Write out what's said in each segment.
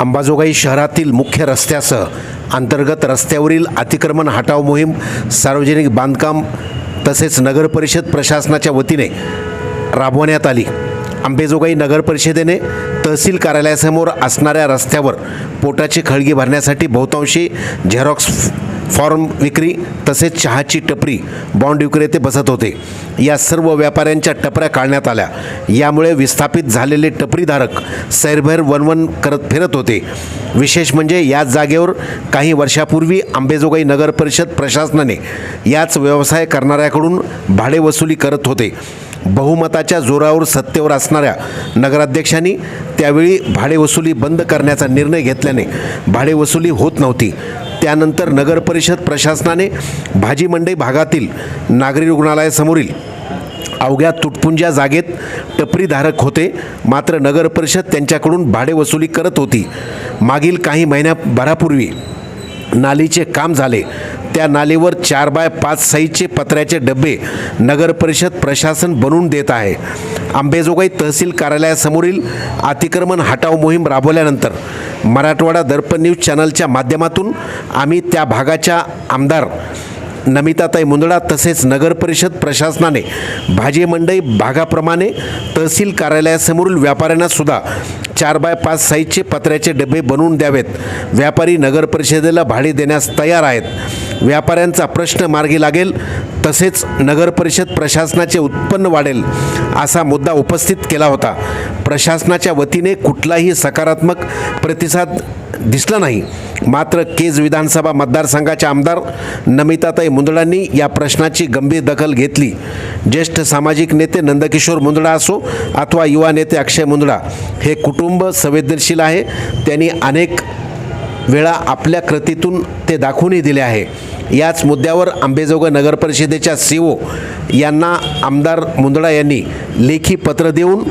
अंबाजोगाई शहरातील मुख्य रस्त्यासह अंतर्गत रस्त्यावरील अतिक्रमण हटाव मोहीम सार्वजनिक बांधकाम तसेच नगरपरिषद प्रशासनाच्या वतीने राबवण्यात आली. अंबेजोगाई नगर परिषदेने तहसील कार्यालयासमोर असणाऱ्या रस्त्यावर पोटाची खळगी भरण्यासाठी बहुतांशी झेरॉक्स फॉर्म विक्री तसेच चहाची टपरी बॉन्ड विक्रेते बसत होते. या सर्व व्यापाऱ्यांच्या टपऱ्या काढण्यात आल्या. यामुळे विस्थापित झालेले टपरीधारक सैरभैर वनवन करत फिरत होते. विशेष म्हणजे याच जागेवर काही वर्षापूर्वी आंबेजोगाई नगर परिषद प्रशासनाने याच व्यवसाय करणाऱ्याकडून भाडे वसुली करत होते. बहुमताच्या जोरावर सत्तेवर असणाऱ्या नगराध्यक्षांनी त्यावेळी भाडेवसुली बंद करण्याचा निर्णय घेतल्याने भाडेवसुली होत नव्हती. त्यानंतर नगरपरिषद प्रशासनाने भाजी मंडई भागातील नागरी रुग्णालयासमोरील अवघ्या तुटपुंज्या जागेत टपरीधारक होते. मात्र नगरपरिषद त्यांच्याकडून भाडेवसुली करत होती. मागील काही महिन्याभरापूर्वी नालीचे काम झाले. त्या नालीवर चार बाय पाच साईजचे पत्र्याचे डबे नगर परिषद प्रशासन बनवून देत आहे. आंबेजोगाई तहसील कार्यालयासमोरील अतिक्रमण हटाव मोहीम राबवल्यानंतर मराठवाडा दर्पण न्यूज चॅनलच्या माध्यमातून आम्ही त्या भागाच्या आमदार नमिताताई मुंदडा तसेच नगरपरिषद प्रशासनाने भाजी मंडई भागाप्रमाणे तहसील कार्यालयासमोरील व्यापाऱ्यांना सुद्धा चार बाय पाच साईजचे पत्र्याचे डबे बनवून द्यावेत. व्यापारी नगरपरिषदेला भाडे देण्यास तयार आहेत. व्यापाऱ्यांचा प्रश्न मार्गी लागेल तसेच नगरपरिषद प्रशासनाचे उत्पन्न वाढेल असा मुद्दा उपस्थित केला होता. प्रशासनाच्या वतीने कुठलाही सकारात्मक प्रतिसाद दिसला नाही. मात्र केज विधानसभा मतदारसंघाच्या आमदार नमिताताई मुंदडांनी या प्रश्नाची गंभीर दखल घेतली. ज्येष्ठ सामाजिक नेते नंदकिशोर मुंदडा असो अथवा युवा नेते अक्षय मुंदडा हे कुटुंब संवेदनशील आहे. त्यांनी अनेक वेळा आपल्या कृतीतून ते दाखवूनही दिले आहे. याच मुद्द्यावर आंबेजोगाई नगर परिषदेच्या सी ओ यांना आमदार मुंदडा यांनी लेखी पत्र देऊन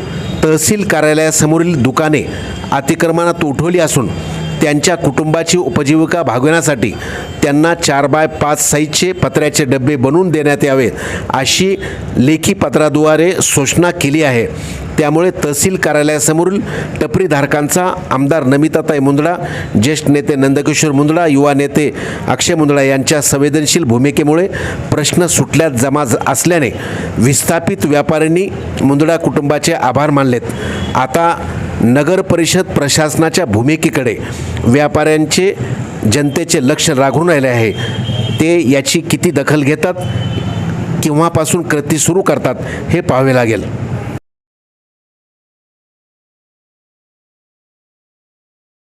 तहसील कार्यालयासमोरील दुकाने अतिक्रमणात उठवली असून त्यांच्या कुटुंबाची उपजीविका भागवण्यासाठी त्यांना चार बाय पाच साईजचे पत्र्याचे डबे बनवून देण्यात यावेत अशी लेखी पत्राद्वारे सूचना केली आहे. त्यामुळे तहसील कार्यालयासमोरील टपरीधारकांचा आमदार नमिताताई मुंदडा ज्येष्ठ नेते नंदकिशोर मुंदडा युवा नेते अक्षय मुंदडा यांच्या संवेदनशील भूमिकेमुळे प्रश्न सुटल्यात जमा असल्याने विस्थापित व्यापाऱ्यांनी मुंदडा कुटुंबाचे आभार मानलेत. आता नगर परिषद प्रशासनाच्या भूमिकेकडे व्यापाऱ्यांचे जनतेचे लक्ष लागून राहिले आहे. ते याची किती दखल घेतात केव्हापासून कृती सुरू करतात हे पाहावे लागेल.